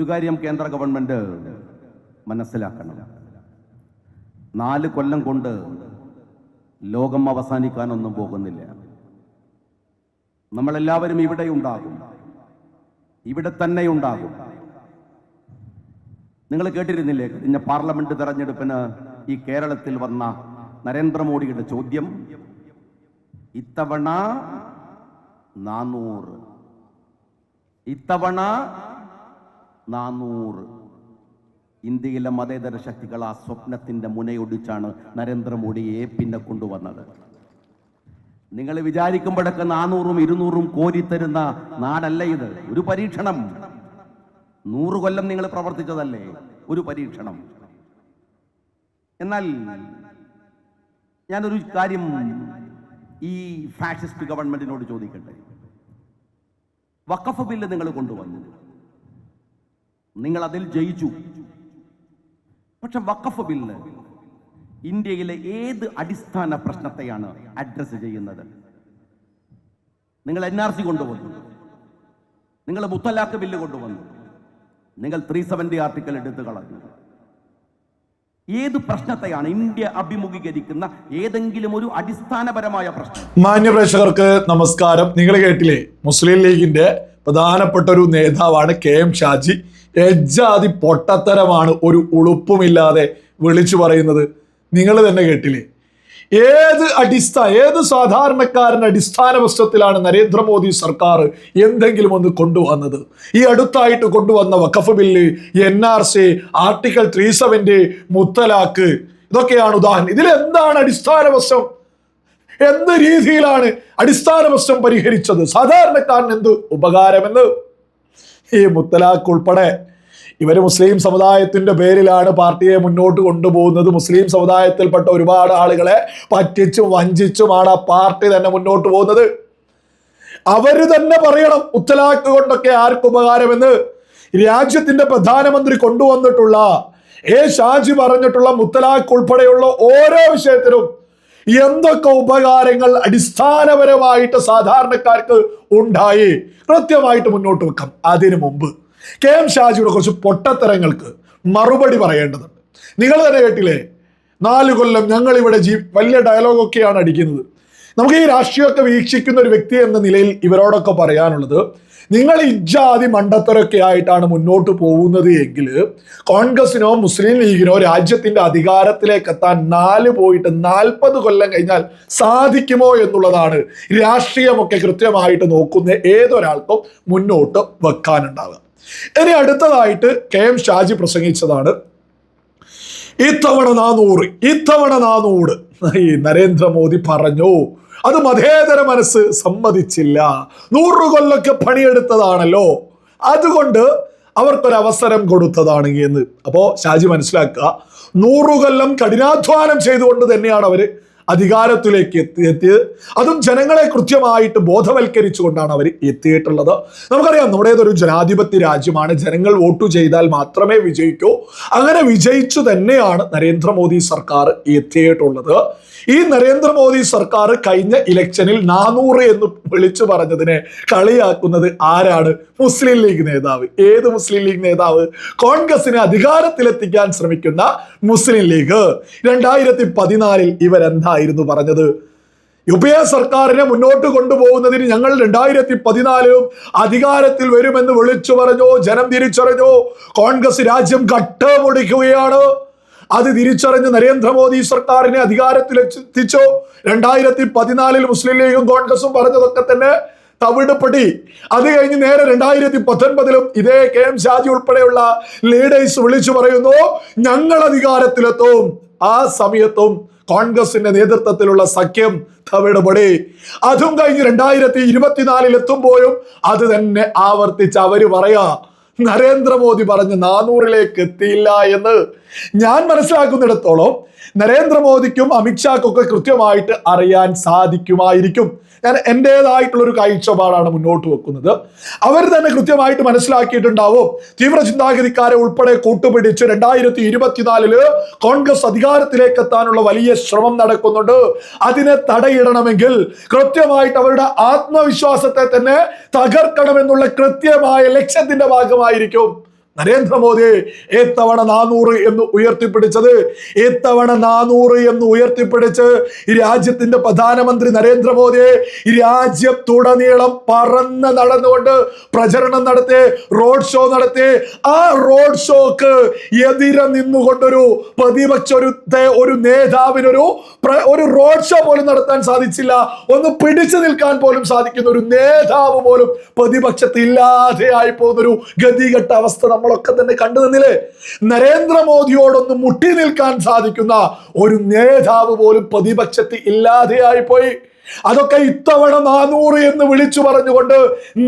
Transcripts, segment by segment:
ഒരു കാര്യം കേന്ദ്ര ഗവൺമെന്റ് മനസ്സിലാക്കണം. നാല് കൊല്ലം കൊണ്ട് ലോകം അവസാനിക്കാനൊന്നും പോകുന്നില്ല. നമ്മളെല്ലാവരും ഇവിടെ ഉണ്ടാകും. ഇവിടെ തന്നെ ഉണ്ടാകും. നിങ്ങൾ കേട്ടിരുന്നില്ലേ? കഴിഞ്ഞ പാർലമെന്റ് തെരഞ്ഞെടുപ്പിന് ഈ കേരളത്തിൽ വന്ന നരേന്ദ്രമോദിയുടെ ചോദ്യം ഇത്തവണ നാനൂറ്. ഇത്തവണ നാനൂറ്. ഇന്ത്യയിലെ മതേതര ശക്തികൾ ആ സ്വപ്നത്തിന്റെ മുനയൊടിച്ചാണ് നരേന്ദ്രമോദിയെ പിന്നെ കൊണ്ടുവന്നത്. നിങ്ങൾ വിചാരിക്കുമ്പോഴൊക്കെ നാനൂറും ഇരുന്നൂറും കോരിത്തരുന്ന നാടല്ല ഇത്. ഒരു പരീക്ഷണം. നൂറ് കൊല്ലം നിങ്ങൾ പ്രവർത്തിച്ചതല്ലേ? ഒരു പരീക്ഷണം. എന്നാൽ ഞാനൊരു കാര്യം ഈ ഫാഷിസ്റ്റ് ഗവൺമെന്റിനോട് ചോദിക്കട്ടെ? വക്കഫ് ബില്ല് നിങ്ങൾ കൊണ്ടുവന്നു. നിങ്ങൾ അതിൽ ജയിച്ചു. പക്ഷെ വഖഫ് ബില്ല് ഇന്ത്യയിലെ ഏത് അടിസ്ഥാന പ്രശ്നത്തെയാണ് അഡ്രസ് ചെയ്യുന്നത്? നിങ്ങൾ എൻ ആർ സി കൊണ്ടുവന്നു. നിങ്ങൾ മുത്തലാഖ് ബില്ല് കൊണ്ടുവന്നു. നിങ്ങൾ ത്രീ സെവന്റി ആർട്ടിക്കൽ എടുത്തു കളഞ്ഞു. ഏത് പ്രശ്നത്തെയാണ് ഇന്ത്യ അഭിമുഖീകരിക്കുന്ന ഏതെങ്കിലും ഒരു അടിസ്ഥാനപരമായ പ്രശ്നം? മാന്യപ്രേക്ഷകർക്ക് നമസ്കാരം. നിങ്ങൾ കേട്ടില്ലേ? മുസ്ലിം ലീഗിന്റെ പ്രധാനപ്പെട്ട ഒരു നേതാവാണ് കെ എം ഷാജി. എജ്ജാതി പൊട്ടത്തരമാണ്. ഒരു ഉളുപ്പുമില്ലാതെ വിളിച്ചു പറയുന്നത്. നിങ്ങൾ തന്നെ കേട്ടില്ലേ? ഏത് അടിസ്ഥാന ഏത് സാധാരണക്കാരന്റെ അടിസ്ഥാന പ്രശ്നത്തിലാണ് നരേന്ദ്രമോദി സർക്കാർ എന്തെങ്കിലും ഒന്ന് കൊണ്ടുവന്നത്? ഈ അടുത്തായിട്ട് കൊണ്ടുവന്ന Waqf bill N R C article three സെവന്റെ മുത്തലാക്ക് ഇതൊക്കെയാണ് ഉദാഹരണം. ഇതിൽ എന്താണ് അടിസ്ഥാന പ്രശ്നം എന്ത് രീതിയിലാണ് അടിസ്ഥാന പ്രശ്നം പരിഹരിച്ചത്? സാധാരണക്കാരന് എന്ത് ഉപകാരമെന്ന്? ഈ മുത്തലാഖ് ഉൾപ്പെടെ ഇവർ മുസ്ലിം സമുദായത്തിന്റെ പേരിലാണ് പാർട്ടിയെ മുന്നോട്ട് കൊണ്ടുപോകുന്നത്. മുസ്ലിം സമുദായത്തിൽപ്പെട്ട ഒരുപാട് ആളുകളെ പറ്റിച്ചും വഞ്ചിച്ചുമാണ് ആ പാർട്ടി തന്നെ മുന്നോട്ട് പോകുന്നത്. അവർ തന്നെ പറയണം മുത്തലാഖ് കൊണ്ടൊക്കെ ആർക്ക് ഉപകാരമെന്ന്. രാജ്യത്തിന്റെ പ്രധാനമന്ത്രി കൊണ്ടുവന്നിട്ടുള്ള എ ഷാജി പറഞ്ഞിട്ടുള്ള മുത്തലാഖ് ഉൾപ്പെടെയുള്ള ഓരോ വിഷയത്തിലും എന്തൊക്കെ ഉപകാരങ്ങൾ അടിസ്ഥാനപരമായിട്ട് സാധാരണക്കാർക്ക് ഉണ്ടായി? കൃത്യമായിട്ട് മുന്നോട്ട് വെക്കാം. അതിനു മുമ്പ് കെ എം ഷാജിയുടെ കുറച്ച് പൊട്ടത്തരങ്ങൾക്ക് മറുപടി പറയേണ്ടതുണ്ട്. നിങ്ങൾ തന്നെ കേട്ടില്ലേ? നാല് കൊല്ലം ഞങ്ങൾ ഇവിടെ ജീ വലിയ ഡയലോഗൊക്കെയാണ് അടിക്കുന്നത്. നമുക്ക് ഈ രാഷ്ട്രീയമൊക്കെ വീക്ഷിക്കുന്ന ഒരു വ്യക്തി എന്ന നിലയിൽ ഇവരോടൊക്കെ പറയാനുള്ളത് നിങ്ങൾ ഇജാതി മണ്ടത്തരൊക്കെ ആയിട്ടാണ് മുന്നോട്ട് പോകുന്നത് എങ്കിൽ കോൺഗ്രസിനോ മുസ്ലിം ലീഗിനോ രാജ്യത്തിന്റെ അധികാരത്തിലേക്ക് എത്താൻ നാല് പോയിട്ട് നാൽപ്പത് കൊല്ലം കഴിഞ്ഞാൽ സാധിക്കുമോ എന്നുള്ളതാണ് രാഷ്ട്രീയമൊക്കെ കൃത്യമായിട്ട് നോക്കുന്ന ഏതൊരാൾക്കും മുന്നോട്ട് വെക്കാനുണ്ടാവുക. ഇനി അടുത്തതായിട്ട് കെ എം ഷാജി പ്രസംഗിച്ചതാണ്. ഇത്തവണ നാനൂറ് ഇത്തവണ നാനൂറ്. ഈ നരേന്ദ്രമോദി പറഞ്ഞു അത് മതേതര മനസ്സ് സമ്മതിച്ചില്ല. നൂറു കൊല്ലൊക്കെ പണിയെടുത്തതാണല്ലോ. അതുകൊണ്ട് അവർക്കൊരവസരം കൊടുത്തതാണ് എന്ന്. അപ്പോ ഷാജി മനസ്സിലാക്കുക നൂറു കൊല്ലം കഠിനാധ്വാനം ചെയ്തുകൊണ്ട് തന്നെയാണ് അവർ അധികാരത്തിലേക്ക് എത്തി എത്തിയത്. അതും ജനങ്ങളെ കൃത്യമായിട്ട് ബോധവൽക്കരിച്ചുകൊണ്ടാണ് അവർ എത്തിയിട്ടുള്ളത്. നമുക്കറിയാം നമ്മുടേതൊരു ജനാധിപത്യ രാജ്യമാണ് ജനങ്ങൾ വോട്ട് ചെയ്താൽ മാത്രമേ വിജയിക്കൂ. അങ്ങനെ വിജയിച്ചു തന്നെയാണ് നരേന്ദ്രമോദി സർക്കാർ എത്തിയിട്ടുള്ളത്. ഈ നരേന്ദ്രമോദി സർക്കാർ കഴിഞ്ഞ ഇലക്ഷനിൽ നാനൂറ് എന്ന് വിളിച്ചു പറഞ്ഞതിനെ കളിയാക്കുന്നത് ആരാണ്? മുസ്ലിം ലീഗ് നേതാവ്. ഏത് മുസ്ലിം ലീഗ് നേതാവ്? കോൺഗ്രസിനെ അധികാരത്തിലെത്തിക്കാൻ ശ്രമിക്കുന്ന മുസ്ലിം ലീഗ്. രണ്ടായിരത്തി പതിനാലിൽ ഇവരെന്തായിരുന്നു പറഞ്ഞത്? യു പി എ സർക്കാരിനെ മുന്നോട്ട് കൊണ്ടുപോകുന്നതിന് ഞങ്ങൾ രണ്ടായിരത്തി പതിനാലിലും അധികാരത്തിൽ വരുമെന്ന് വിളിച്ചു പറഞ്ഞോ? ജനം തിരിച്ചറിഞ്ഞോ? കോൺഗ്രസ് രാജ്യം കട്ടമുടിക്കുകയാണ് അത് തിരിച്ചറിഞ്ഞ് നരേന്ദ്രമോദി സർക്കാരിനെ അധികാരത്തിൽ എത്തിച്ചോ രണ്ടായിരത്തി പതിനാലിൽ മുസ്ലിം ലീഗും കോൺഗ്രസും പറഞ്ഞതൊക്കെ തന്നെ തവിടുപടി അത് കഴിഞ്ഞ് നേരെ രണ്ടായിരത്തി പത്തൊൻപതിലും ഇതേ കെ എം ഷാജി ഉൾപ്പെടെയുള്ള ലീഡേഴ്സ് വിളിച്ചു പറയുന്നു ഞങ്ങൾ അധികാരത്തിലെത്തും. ആ സമയത്തും കോൺഗ്രസിന്റെ നേതൃത്വത്തിലുള്ള സഖ്യം തവിടുപടി അതും കഴിഞ്ഞ് രണ്ടായിരത്തി ഇരുപത്തിനാലിൽ എത്തുമ്പോഴും അത് തന്നെ ആവർത്തിച്ച് അവർ പറയാ നരേന്ദ്രമോദി പറഞ്ഞ് നാനൂറിലേക്ക് എത്തിയില്ല എന്ന്. ഞാൻ മനസ്സിലാക്കുന്നിടത്തോളം നരേന്ദ്രമോദിക്കും അമിത്ഷാക്കൊക്കെ കൃത്യമായിട്ട് അറിയാൻ സാധിക്കുമായിരിക്കും. ഞാൻ എന്റെതായിട്ടുള്ള ഒരു കാഴ്ചപ്പാടാണ് മുന്നോട്ട് വെക്കുന്നത്. അവർ തന്നെ കൃത്യമായിട്ട് മനസ്സിലാക്കിയിട്ടുണ്ടാവും. തീവ്ര ചിന്താഗതിക്കാരെ ഉൾപ്പെടെ കൂട്ടുപിടിച്ച് രണ്ടായിരത്തി ഇരുപത്തിനാലിൽ കോൺഗ്രസ് അധികാരത്തിലേക്ക് എത്താനുള്ള വലിയ ശ്രമം നടക്കുന്നുണ്ട്. അതിനെ തടയിടണമെങ്കിൽ കൃത്യമായിട്ട് അവരുടെ ആത്മവിശ്വാസത്തെ തന്നെ തകർക്കണമെന്നുള്ള കൃത്യമായ ലക്ഷ്യത്തിന്റെ ഭാഗമായിരിക്കും. നരേന്ദ്രമോദി ഏത്തവണ നാനൂറ് എന്ന് ഉയർത്തിപ്പിടിച്ചത് ഏത്തവണ നാനൂറ് എന്ന് ഉയർത്തിപ്പിടിച്ച് ഈ രാജ്യത്തിന്റെ പ്രധാനമന്ത്രി നരേന്ദ്രമോദിയെ ഈ രാജ്യത്തുടനീളം പറന്ന് നടന്നുകൊണ്ട് പ്രചരണം നടത്തി റോഡ് ഷോ നടത്തി. ആ റോഡ് ഷോക്ക് എതിരെ നിന്നുകൊണ്ടൊരു പ്രതിപക്ഷ ഒരു ഒരു നേതാവിനൊരു ഒരു റോഡ് ഷോ പോലും നടത്താൻ സാധിച്ചില്ല. ഒന്ന് പിടിച്ചു നിൽക്കാൻ പോലും സാധിക്കുന്ന ഒരു നേതാവ് പോലും പ്രതിപക്ഷത്തില്ലാതെ ആയി പോകുന്നൊരു ഗതികെട്ട അവസ്ഥ നമ്മളൊക്കെ തന്നെ കണ്ടു നിന്നില്ലേ? നരേന്ദ്രമോദിയോടൊന്ന് മുട്ടി നിൽക്കാൻ സാധിക്കുന്ന ഒരു നേതാവ് പോലും പ്രതിപക്ഷത്തിൽ ഇല്ലാതെയായി പോയി അതൊക്കെ ഇത്തവണ നാനൂറ് എന്ന് വിളിച്ചു പറഞ്ഞുകൊണ്ട്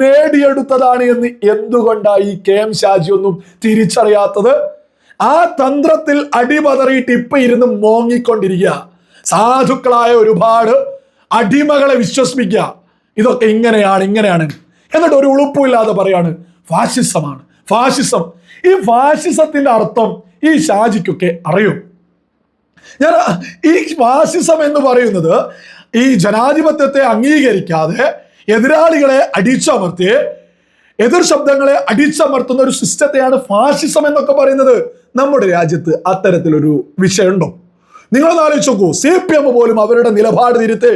നേടിയെടുത്തതാണ് എന്ന് എന്തുകൊണ്ടാണ് ഈ കെ എം ഷാജി ഒന്നും തിരിച്ചറിയാത്തത്? ആ തന്ത്രത്തിൽ അടിപതറിയിട്ട് ഇപ്പൊ ഇരുന്ന് മോങ്ങിക്കൊണ്ടിരിക്കുക. സാധുക്കളായ ഒരുപാട് അടിമകളെ വിശ്വസിപ്പിക്കുക. ഇതൊക്കെ ഇങ്ങനെയാണ് ഇങ്ങനെയാണ്. എന്നിട്ട് ഒരു ഉളുപ്പുമില്ലാതെ പറയാണ് ഫാഷിസമാണ് ഫാഷിസം. ഈ ഫാഷിസത്തിന്റെ അർത്ഥം ഈ ഷാജിക്കൊക്കെ അറിയും. ഞാൻ ഈ ഫാസിസം എന്ന് പറയുന്നത് ഈ ജനാധിപത്യത്തെ അംഗീകരിക്കാതെ എതിരാളികളെ അടിച്ചമർത്തി എതിർ ശബ്ദങ്ങളെ അടിച്ചമർത്തുന്ന ഒരു സിസ്റ്റത്തെയാണ് ഫാഷിസം എന്നൊക്കെ പറയുന്നത്. നമ്മുടെ രാജ്യത്ത് അത്തരത്തിലൊരു വിഷയമുണ്ടോ? നിങ്ങളൊന്ന് ആലോചിച്ച് നോക്കൂ. സി പി എം പോലും അവരുടെ നിലപാട് തിരുത്തി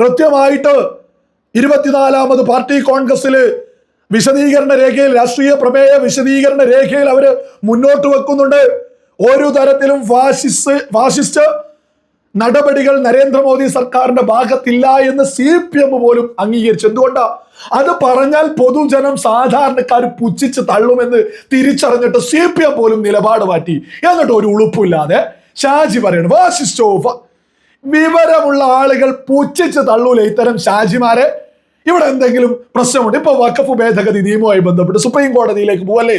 കൃത്യമായിട്ട് ഇരുപത്തിനാലാമത് പാർട്ടി കോൺഗ്രസിൽ വിശദീകരണ രേഖയിൽ രാഷ്ട്രീയ പ്രമേയ വിശദീകരണ രേഖയിൽ അവർ മുന്നോട്ട് വെക്കുന്നുണ്ട്. ഒരു തരത്തിലും ഫാഷിസ്റ്റ് ഫാഷിസ്റ്റ് നടപടികൾ നരേന്ദ്രമോദി സർക്കാരിന്റെ ഭാഗത്തില്ല എന്ന് സി പി എം പോലും അംഗീകരിച്ചു. എന്തുകൊണ്ടാ? അത് പറഞ്ഞാൽ പൊതുജനം സാധാരണക്കാർ പുച്ഛിച്ച് തള്ളുമെന്ന് തിരിച്ചറിഞ്ഞിട്ട് സി പി എം പോലും നിലപാട് മാറ്റി. എന്നിട്ട് ഒരു ഉളുപ്പില്ലാതെ ഷാജി പറയണം വാശിസ്റ്റോ വിവരമുള്ള ആളുകൾ പുച്ഛിച്ച് തള്ളൂല ഇത്തരം ഷാജിമാരെ. ഇവിടെ എന്തെങ്കിലും പ്രശ്നമുണ്ട്? ഇപ്പൊ വഖഫ് ഭേദഗതി നിയമവുമായി ബന്ധപ്പെട്ട് സുപ്രീം കോടതിയിലേക്ക് പോവല്ലേ?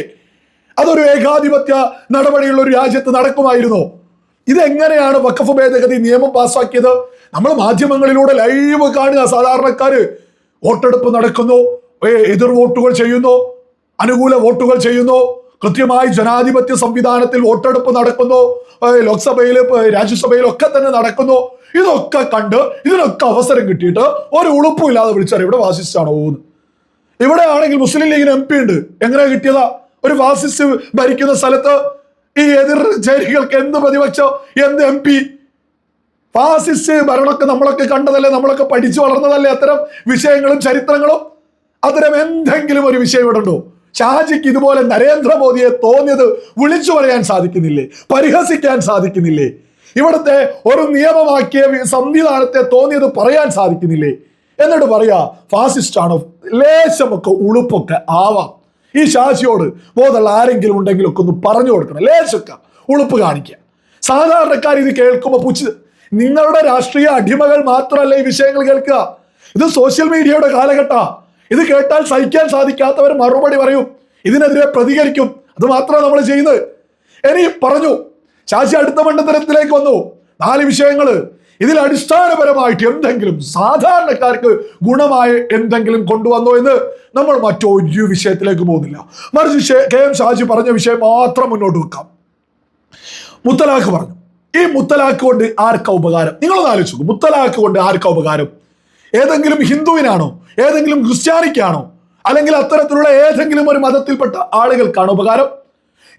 അതൊരു ഏകാധിപത്യ നടപടിയുള്ള ഒരു രാജ്യത്ത് നടക്കുമായിരുന്നോ. ഇതെങ്ങനെയാണ് വഖഫ് ഭേദഗതി നിയമം പാസ്സാക്കിയത് നമ്മൾ മാധ്യമങ്ങളിലൂടെ ലൈവ് കാണുക സാധാരണക്കാര് വോട്ടെടുപ്പ് നടക്കുന്നു എതിർ വോട്ടുകൾ ചെയ്യുന്നു അനുകൂല വോട്ടുകൾ ചെയ്യുന്നു. കൃത്യമായി ജനാധിപത്യ സംവിധാനത്തിൽ വോട്ടെടുപ്പ് നടക്കുന്നു ലോക്സഭയിൽ രാജ്യസഭയിൽ ഒക്കെ തന്നെ നടക്കുന്നു. ഇതൊക്കെ കണ്ട് ഇതിനൊക്കെ അവസരം കിട്ടിയിട്ട് ഒരു ഉളുപ്പും ഇല്ലാതെ വിളിച്ചാൽ ഇവിടെ വാസിസ്റ്റാണോ പോകുന്നത് ഇവിടെ ആണെങ്കിൽ മുസ്ലിം ലീഗിന് എം പി ഉണ്ട്. എങ്ങനെ കിട്ടിയതാ? ഒരു ഫാസിസ്റ്റ് ഭരിക്കുന്ന സ്ഥലത്ത് ഈ എതിർ ചേരികൾക്ക് എന്ത് പ്രതിപക്ഷം? എന്ത് എം പി? ഫാസിസ്റ്റ് ഭരണമൊക്കെ നമ്മളൊക്കെ കണ്ടതല്ലേ? നമ്മളൊക്കെ പഠിച്ചു വളർന്നതല്ലേ? അത്തരം വിഷയങ്ങളും ചരിത്രങ്ങളും? അത്തരം എന്തെങ്കിലും ഒരു വിഷയം ഇവിടെ ഉണ്ടോ? ഷാജിക്ക് ഇതുപോലെ നരേന്ദ്രമോദിയെ തോന്നിയത് വിളിച്ചു പറയാൻ സാധിക്കുന്നില്ലേ? പരിഹസിക്കാൻ സാധിക്കുന്നില്ലേ? ഇവിടുത്തെ ഒരു നിയമമാക്കിയ സംവിധാനത്തെ തോന്നിയത് പറയാൻ സാധിക്കുന്നില്ലേ? എന്നിട്ട് പറയാ ഫാസിസ്റ്റ് ആണോ ലേശമൊക്കെ ഉളുപ്പൊക്കെ ആവാം. ഈ ഷാജിയോട് ബോധമുള്ള ആരെങ്കിലും ഉണ്ടെങ്കിലും ഒക്കെ ഒന്ന് പറഞ്ഞു കൊടുക്കണം. ലേശമൊക്കെ ഉളുപ്പ് കാണിക്കുക സാധാരണക്കാർ ഇത് കേൾക്കുമ്പോൾ പുച്ഛ നിങ്ങളുടെ രാഷ്ട്രീയ അടിമകൾ മാത്രമല്ല ഈ വിഷയങ്ങൾ കേൾക്കുക. ഇത് സോഷ്യൽ മീഡിയയുടെ കാലഘട്ട ഇത് കേട്ടാൽ സഹിക്കാൻ സാധിക്കാത്തവർ മറുപടി പറയും. ഇതിനെതിരെ പ്രതികരിക്കും. അത് മാത്രമാണ് നമ്മൾ ചെയ്യുന്നത്. ഇനി പറഞ്ഞു ശാശി അടുത്ത മണ്ഡലത്തിലേക്ക് വന്നു. നാല് വിഷയങ്ങൾ. ഇതിൽ അടിസ്ഥാനപരമായിട്ട് എന്തെങ്കിലും സാധാരണക്കാർക്ക് ഗുണമായ എന്തെങ്കിലും കൊണ്ടുവന്നോ എന്ന് നമ്മൾ മറ്റൊരു വിഷയത്തിലേക്ക് പോകുന്നില്ല. മറിച്ച് കെ എം ഷാജി പറഞ്ഞ വിഷയം മാത്രം മുന്നോട്ട് വെക്കാം. മുത്തലാഖ് പറഞ്ഞു. ഈ മുത്തലാഖ് കൊണ്ട് ആർക്കാ ഉപകാരം? നിങ്ങളൊന്ന് ആലോചിച്ചു. മുത്തലാഖ് കൊണ്ട് ആർക്കാ ഉപകാരം? ഏതെങ്കിലും ഹിന്ദുവിനാണോ ഏതെങ്കിലും ക്രിസ്ത്യാനിക്കാണോ അല്ലെങ്കിൽ അത്തരത്തിലുള്ള ഏതെങ്കിലും ഒരു മതത്തിൽപ്പെട്ട ആളുകൾക്കാണോ ഉപകാരം?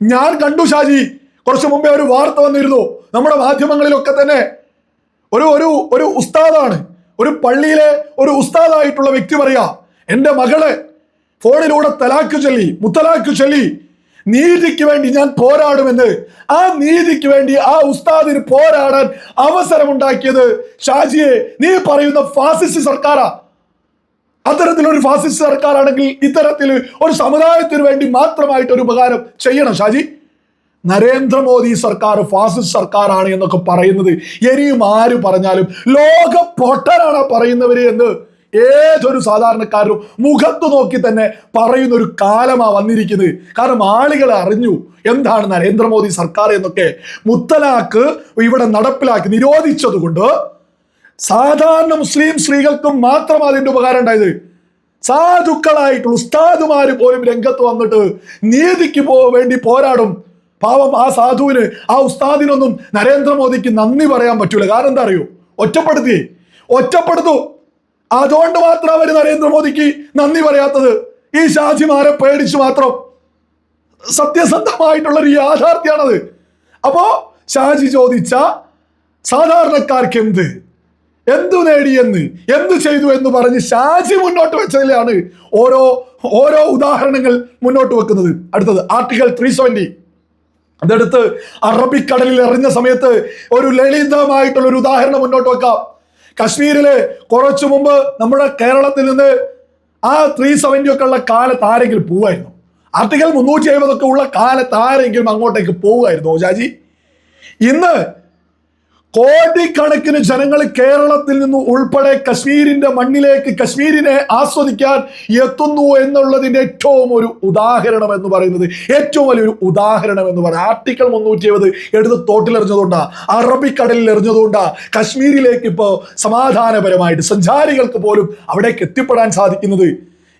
ഞാൻ കണ്ടു ഷാജി കുറച്ചു മുമ്പേ ഒരു വാർത്ത വന്നിരുന്നു. നമ്മുടെ മാധ്യമങ്ങളിലൊക്കെ തന്നെ ഒരു ഒരു ഒരു ഉസ്താദാണ് ഒരു പള്ളിയിലെ ഒരു ഉസ്താദായിട്ടുള്ള വ്യക്തി പറയാ എന്റെ മകളെ ഫോണിലൂടെ തലാക്ക് ചൊല്ലി മുത്തലാക്ക് ചൊല്ലി നീതിക്ക് വേണ്ടി ഞാൻ പോരാടുമെന്ന് ആ നീതിക്ക് വേണ്ടി ആ ഉസ്താദിന് പോരാടാൻ അവസരമുണ്ടാക്കിയത് ഷാജിയെ. നീ പറയുന്ന ഫാസിസ്റ്റ് സർക്കാരാ. അത്തരത്തിലൊരു ഫാസിസ്റ്റ് സർക്കാരാണെങ്കിൽ ഇത്തരത്തിൽ ഒരു സമുദായത്തിന് വേണ്ടി മാത്രമായിട്ട് ഒരു ഉപകാരം ചെയ്യണം ഷാജി. നരേന്ദ്രമോദി സർക്കാർ ഫാസിസ്റ്റ് സർക്കാരാണ് എന്നൊക്കെ പറയുന്നത്. ഇനിയും ആര് പറഞ്ഞാലും ലോക പൊട്ടനാണ് പറയുന്നവര് എന്ന് ഏതൊരു സാധാരണക്കാരും മുഖത്ത് നോക്കി തന്നെ പറയുന്ന ഒരു കാലമാ വന്നിരിക്കുന്നത്. കാരണം ആളുകൾ അറിഞ്ഞു എന്താണ് നരേന്ദ്രമോദി സർക്കാർ എന്നൊക്കെ മുത്തലാക്ക് ഇവിടെ നടപ്പിലാക്കി നിരോധിച്ചതുകൊണ്ട് സാധാരണ മുസ്ലിം സ്ത്രീകൾക്കും മാത്രം അതിന്റെ ഉപകാരം ഉണ്ടായത്. സാധുക്കളായിട്ടുള്ള ഉസ്താദുമാര് പോലും രംഗത്ത് വന്നിട്ട് നീതിക്ക് പോ വേണ്ടി പോരാടും. പാവം ആ സാധുവിന് ആ ഉസ്താദിനൊന്നും നരേന്ദ്രമോദിക്ക് നന്ദി പറയാൻ പറ്റൂല. കാരണം എന്താ അറിയോ? ഒറ്റപ്പെടുത്തി ഒറ്റപ്പെടുത്തു. അതുകൊണ്ട് മാത്രം അവർ നരേന്ദ്രമോദിക്ക് നന്ദി പറയാത്തത്. ഈ ഷാജിമാരെ പേടിച്ചു മാത്രം. സത്യസന്ധമായിട്ടുള്ള ഒരു യാഥാർത്ഥ്യമാണത് അപ്പോ ഷാജി ചോദിച്ച സാധാരണക്കാർക്ക് എന്ത്? എന്തു നേടിയെന്ന് എന്തു ചെയ്തു എന്ന് പറഞ്ഞ് ഷാജി മുന്നോട്ട് വെച്ചതിലാണ് ഓരോ ഓരോ ഉദാഹരണങ്ങൾ മുന്നോട്ട് വെക്കുന്നത്. അടുത്തത് ആർട്ടിക്കൽ ത്രീ സെവന്റി അതെടുത്ത് അറബിക്കടലിൽ എറിഞ്ഞ സമയത്ത് ഒരു ലളിതമായിട്ടുള്ള ഒരു ഉദാഹരണം മുന്നോട്ട് വെക്കാം. കശ്മീരിൽ കുറച്ചു മുമ്പ് നമ്മുടെ കേരളത്തിൽ നിന്ന് ആ ത്രീ സെവന്റി ഒക്കെ ഉള്ള കാലത്ത് ആരെങ്കിലും പോവായിരുന്നു ആർട്ടിക്കൽ മുന്നൂറ്റി എഴുപതൊക്കെ ഉള്ള കാലത്ത് ആരെങ്കിലും അങ്ങോട്ടേക്ക് പോവുമായിരുന്നു ഓജാജി ഇന്ന് കോടിക്കണക്കിന് ജനങ്ങൾ കേരളത്തിൽ നിന്ന് ഉൾപ്പെടെ കശ്മീരിന്റെ മണ്ണിലേക്ക് കശ്മീരിനെ ആസ്വദിക്കാൻ എത്തുന്നു എന്നുള്ളതിന്റെ ഏറ്റവും ഒരു ഉദാഹരണം എന്ന് പറയുന്നത് ഏറ്റവും വലിയൊരു ഉദാഹരണം എന്ന് പറയുന്നത്. ആർട്ടിക്കിൾ മുന്നൂറ്റി എഴുപത് എടുത്ത് തോട്ടിലെറിഞ്ഞതുകൊണ്ടാ അറബിക്കടലിൽ എറിഞ്ഞതുകൊണ്ടാ കശ്മീരിലേക്ക് ഇപ്പോൾ സമാധാനപരമായിട്ട് സഞ്ചാരികൾക്ക് പോലും അവിടേക്ക് എത്തിപ്പെടാൻ സാധിക്കുന്നത്.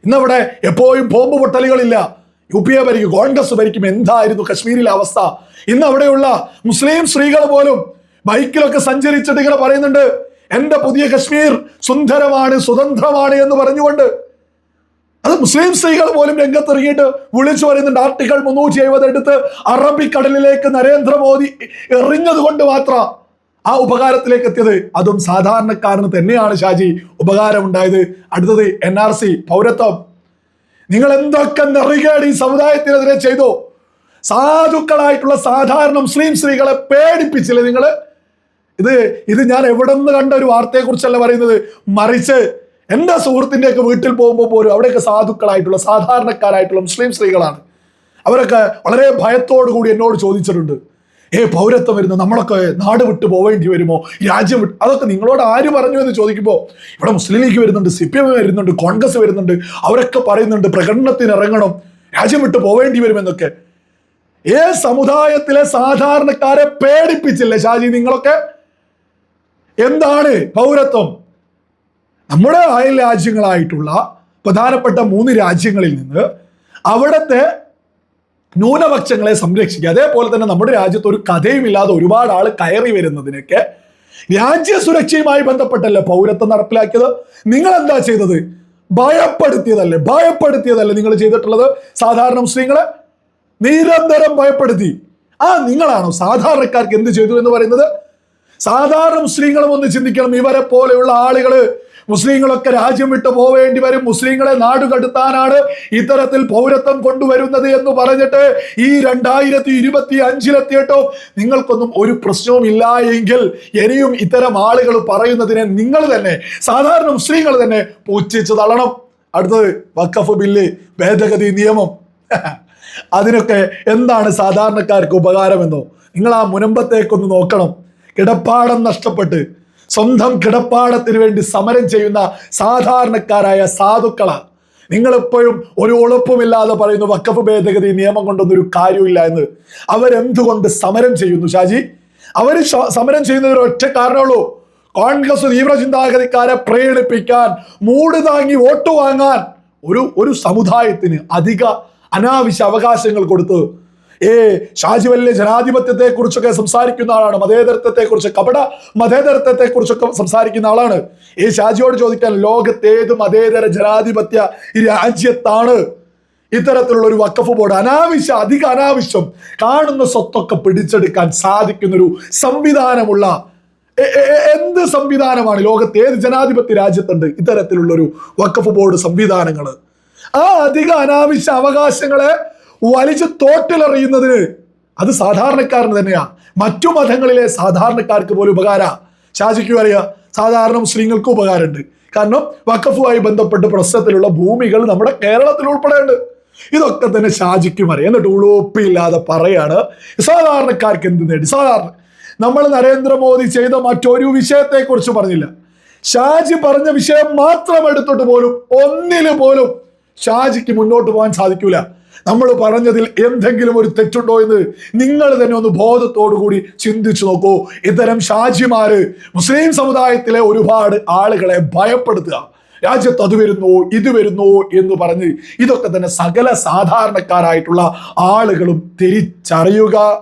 ഇന്നവിടെ എപ്പോഴും ബോംബ് പൊട്ടലുകളില്ല. യു പി എ ഭരിക്കും കോൺഗ്രസ് ഭരിക്കും. എന്തായിരുന്നു കശ്മീരിലെ അവസ്ഥ? ഇന്ന് അവിടെയുള്ള മുസ്ലിം സ്ത്രീകൾ പോലും ബൈക്കിലൊക്കെ സഞ്ചരിച്ചിട്ട് ഇങ്ങനെ പറയുന്നുണ്ട് എന്റെ പുതിയ കശ്മീർ സുന്ദരമാണ് സ്വതന്ത്രമാണ് എന്ന് പറഞ്ഞുകൊണ്ട് അത് മുസ്ലിം സ്ത്രീകൾ പോലും രംഗത്തിറങ്ങിയിട്ട് വിളിച്ചു പറയുന്നുണ്ട്. ആർട്ടിക്കിൾ മുന്നൂറ്റി എഴുപത് എടുത്ത് അറബിക്കടലിലേക്ക് നരേന്ദ്രമോദി എറിഞ്ഞത് കൊണ്ട് മാത്രം ആ ഉപകാരത്തിലേക്ക് എത്തിയത്. അതും സാധാരണക്കാരന് തന്നെയാണ് ഷാജി ഉപകാരം ഉണ്ടായത്. അടുത്തത് എൻ ആർ സി പൗരത്വം. നിങ്ങൾ എന്തൊക്കെ നെറുകേട് ഈ സമുദായത്തിനെതിരെ ചെയ്തു? സാധുക്കളായിട്ടുള്ള സാധാരണ മുസ്ലിം സ്ത്രീകളെ പേടിപ്പിച്ചില്ലേ നിങ്ങൾ? ഇത് ഇത് ഞാൻ എവിടെ നിന്ന് കണ്ട ഒരു വാർത്തയെ കുറിച്ചല്ല പറയുന്നത്. മറിച്ച് എന്റെ സുഹൃത്തിന്റെയൊക്കെ വീട്ടിൽ പോകുമ്പോൾ പോലും അവിടെയൊക്കെ സാധുക്കളായിട്ടുള്ള സാധാരണക്കാരായിട്ടുള്ള മുസ്ലിം സ്ത്രീകളാണ്. അവരൊക്കെ വളരെ ഭയത്തോടു കൂടി എന്നോട് ചോദിച്ചിട്ടുണ്ട്. ഏ പൗരത്വം വരുന്നു നമ്മളൊക്കെ നാട് വിട്ട് പോവേണ്ടി വരുമോ? രാജ്യം വിട്ട് അതൊക്കെ നിങ്ങളോട് ആര് പറഞ്ഞു എന്ന് ചോദിക്കുമ്പോൾ ഇവിടെ മുസ്ലിം ലീഗ് വരുന്നുണ്ട് സി പി എം വരുന്നുണ്ട് കോൺഗ്രസ് വരുന്നുണ്ട് അവരൊക്കെ പറയുന്നുണ്ട് പ്രകടനത്തിന് ഇറങ്ങണം രാജ്യം വിട്ട് പോവേണ്ടി വരുമെന്നൊക്കെ. ഏ സമുദായത്തിലെ സാധാരണക്കാരെ പേടിപ്പിച്ചില്ലേ ഷാജി നിങ്ങളൊക്കെ? എന്താണ് പൗരത്വം? നമ്മുടെ അയൽ രാജ്യങ്ങളായിട്ടുള്ള പ്രധാനപ്പെട്ട മൂന്ന് രാജ്യങ്ങളിൽ നിന്ന് അവിടുത്തെ ന്യൂനപക്ഷങ്ങളെ സംരക്ഷിക്കുക. അതേപോലെ തന്നെ നമ്മുടെ രാജ്യത്ത് ഒരു കഥയും ഇല്ലാതെ ഒരുപാട് ആൾ കയറി വരുന്നതിനൊക്കെ രാജ്യ സുരക്ഷയുമായി ബന്ധപ്പെട്ടല്ലേ പൗരത്വം നടപ്പിലാക്കിയത്? നിങ്ങൾ എന്താ ചെയ്തത്? ഭയപ്പെടുത്തിയതല്ലേ? ഭയപ്പെടുത്തിയതല്ലേ നിങ്ങൾ ചെയ്തിട്ടുള്ളത്? സാധാരണ മുസ്ലിങ്ങളെ നിരന്തരം ഭയപ്പെടുത്തി. ആ നിങ്ങളാണോ സാധാരണക്കാർക്ക് എന്ത് ചെയ്തു എന്ന് പറയുന്നത്? സാധാരണ മുസ്ലിങ്ങളും ഒന്ന് ചിന്തിക്കണം. ഇവരെ പോലെയുള്ള ആളുകൾ മുസ്ലിങ്ങളൊക്കെ രാജ്യം വിട്ട് പോവേണ്ടി വരും. മുസ്ലിങ്ങളെ നാടുകടത്താനാണ് ഇത്തരത്തിൽ പൗരത്വം കൊണ്ടുവരുന്നത് എന്ന് പറഞ്ഞിട്ട് ഈ രണ്ടായിരത്തി ഇരുപത്തി അഞ്ചിലെത്തിയിട്ടോ നിങ്ങൾക്കൊന്നും ഒരു പ്രശ്നവും ഇല്ല എങ്കിൽ ഇനിയും ഇത്തരം ആളുകൾ പറയുന്നതിനെ നിങ്ങൾ തന്നെ സാധാരണ മുസ്ലിങ്ങൾ തന്നെ പൂച്ഛിച്ച് തള്ളണം. അടുത്തത് വക്കഫ് ബില്ല് ഭേദഗതി നിയമം. അതിനൊക്കെ എന്താണ് സാധാരണക്കാർക്ക് ഉപകാരമെന്നോ? നിങ്ങൾ ആ മുനമ്പത്തേക്കൊന്ന് നോക്കണം. കിടപ്പാടം നഷ്ടപ്പെട്ട് സ്വന്തം കിടപ്പാടത്തിന് വേണ്ടി സമരം ചെയ്യുന്ന സാധാരണക്കാരായ സാധുക്കളാണ് നിങ്ങളെപ്പോഴും ഒരു ഉളപ്പുമില്ലാതെ പറയുന്നു വക്കഫ് ഭേദഗതി നിയമം കൊണ്ടൊന്നും ഒരു കാര്യമില്ല എന്ന്. അവരെന്തുകൊണ്ട് സമരം ചെയ്യുന്നു ഷാജി? അവർ സമരം ചെയ്യുന്നതിന് ഒറ്റ കാരണമുള്ളൂ. കോൺഗ്രസ് തീവ്ര ചിന്താഗതിക്കാരെ പ്രേരിപ്പിക്കാൻ മൂട് താങ്ങി വോട്ട് വാങ്ങാൻ ഒരു ഒരു സമുദായത്തിന് അധിക അനാവശ്യ അവകാശങ്ങൾ കൊടുത്ത് ഏ ഷാജി ജനാധിപത്യത്തെ കുറിച്ചൊക്കെ സംസാരിക്കുന്ന ആളാണ്. മതേതരത്വത്തെ കുറിച്ച് കപട മതേതരത്വത്തെ കുറിച്ചൊക്കെ സംസാരിക്കുന്ന ആളാണ്. ഈ ഷാജിയോട് ചോദിക്കാൻ ലോകത്തെ ഏത് മതേതര ജനാധിപത്യ രാജ്യത്താണ്. ഇത്തരത്തിലുള്ള ഒരു വക്കഫ് ബോർഡ് അനാവശ്യം അധിക അനാവശ്യം കാണുന്ന സ്വത്തൊക്കെ പിടിച്ചെടുക്കാൻ സാധിക്കുന്ന ഒരു സംവിധാനമുള്ള എന്ത് സംവിധാനമാണ് ലോകത്തെ ഏത് ജനാധിപത്യ രാജ്യത്തുണ്ട് ഇത്തരത്തിലുള്ള ഒരു വക്കഫ് ബോർഡ് സംവിധാനങ്ങൾ ആ അധിക അനാവശ്യ അവകാശങ്ങളെ വലിച്ചു തോട്ടിലെറിയുന്നതിന് അത് സാധാരണക്കാരന് തന്നെയാ. മറ്റു മതങ്ങളിലെ സാധാരണക്കാർക്ക് പോലും ഉപകാര. ഷാജിക്കും അറിയാം സാധാരണ മുസ്ലിങ്ങൾക്ക് ഉപകാരമുണ്ട്. കാരണം വക്കഫുമായി ബന്ധപ്പെട്ട് പ്രശ്നത്തിലുള്ള ഭൂമികൾ നമ്മുടെ കേരളത്തിൽ ഉൾപ്പെടെയുണ്ട്. ഇതൊക്കെ തന്നെ ഷാജിക്കും അറിയാം. എന്നിട്ട് ഉളുപ്പില്ലാതെ പറയാണ് സാധാരണക്കാർക്ക് എന്ത് നേടി? സാധാരണ നമ്മൾ നരേന്ദ്രമോദി ചെയ്ത മറ്റൊരു വിഷയത്തെ കുറിച്ച് പറഞ്ഞില്ല. ഷാജി പറഞ്ഞ വിഷയം മാത്രം എടുത്തിട്ട് പോലും ഒന്നിന് പോലും ഷാജിക്ക് മുന്നോട്ട് പോകാൻ സാധിക്കൂല. നമ്മൾ പറഞ്ഞതിൽ എന്തെങ്കിലും ഒരു തെറ്റുണ്ടോ എന്ന് നിങ്ങൾ തന്നെ ഒന്ന് ബോധത്തോടു കൂടി ചിന്തിച്ചു നോക്കൂ. ഇത്തരം ഷാജിമാര് മുസ്ലിം സമുദായത്തിലെ ഒരുപാട് ആളുകളെ ഭയപ്പെടുത്തുക. രാജ്യത്ത് അത് വരുന്നു ഇത് വരുന്നു എന്ന് പറഞ്ഞ് ഇതൊക്കെ തന്നെ സകല സാധാരണക്കാരായിട്ടുള്ള ആളുകളും തിരിച്ചറിയുക.